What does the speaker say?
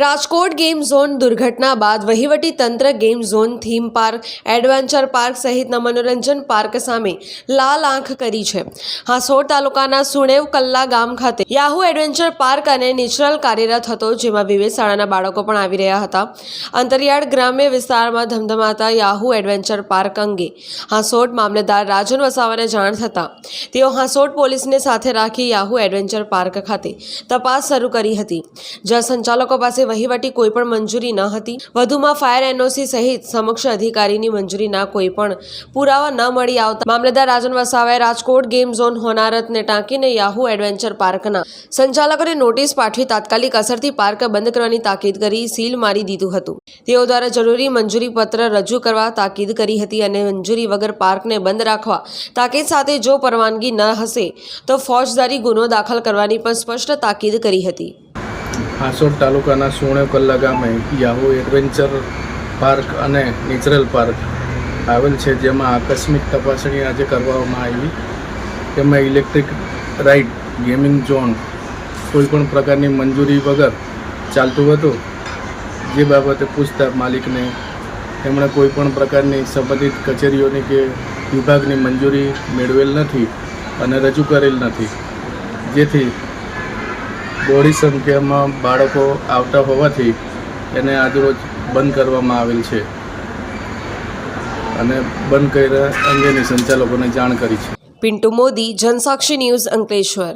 Rajkot game zone દુર્ઘટના બાદ વહીવટી તંત્ર game zone theme park, adventure park સહિતના મનોરંજન પાર્ક સામે લાલ આંખ કરી છે. હાસોડ તાલુકાના સુણેવ કલ્લા ગામ ખાતે યાહુ એડવેન્ચર પાર્ક અને નેચરલ કાર્યરત હતો, જેમાં વિવિધ શાળાના બાળકો પણ આવી રહ્યા હતા. અંતરિયાળ ગ્રામ્ય વિસ્તારમાં ધમધમાતા યાહુ એડવેન્ચર પાર્ક અંગે હાંસોટ મામલેદાર રાજન વસાવાને જાણ થતાં તેઓ હાંસોટ પોલીસને સાથે રાખી યાહુ એડવેન્ચર પાર્ક ખાતે તપાસ શરૂ કરી હતી. જ્યાં સંચાલકો પાસે વહીવટી કોઈ પણ મંજૂરી ન હતી. વધુમાં ફાયર એનઓસી સહિત સમક્ષ અધિકારીની મંજૂરીના કોઈ પણ પુરાવા ન મળી આવતા મામલેદાર રાજન વસાવાએ રાજકોટ ગેમ ઝોન હોનારતને ટાંકીને યાહુ એડવેન્ચર પાર્કના સંચાલકોને નોટિસ પાઠવી તાત્કાલિક અસરથી પાર્ક બંધ કરવાની તાકીદ કરી સીલ મારી દીધું હતું. તેઓ દ્વારા જરૂરી મંજૂરી પત્ર રજૂ કરવા તાકીદ કરી હતી અને મંજૂરી વગર પાર્કને બંધ રાખવા તાકીદ સાથે જો પરવાનગી ન હશે તો ફોજદારી ગુનો દાખલ કરવાની પણ સ્પષ્ટ તાકીદ કરી હતી. હાસોડ તાલુકાના સુણેવ કલ્લા ગામે યાહુ એડવેન્ચર પાર્ક અને નેચરલ પાર્ક આવેલ છે, જેમાં આકસ્મિક તપાસણી આજે કરવામાં આવી. તેમાં ઇલેક્ટ્રિક રાઇડ, ગેમિંગ ઝોન, કોઈપણ પ્રકારની મંજૂરી વગર ચાલતું હતું. જે બાબતે પૂછતા માલિકને તેમણે કોઈપણ પ્રકારની સંબંધિત કચેરીઓની કે વિભાગની મંજૂરી મેળવેલ નથી અને રજૂ કરેલ નથી. જેથી બહોળી સંખ્યામાં બાળકો આવતા હોવાથી એને આજરોજ બંધ કરવામાં આવેલ છે. અને બંધ કર્યા અંગેની સંચાલકોને જાણ કરી છે. પિન્ટુ મોદી, જનસાક્ષી ન્યૂઝ અંકલેશ્વર.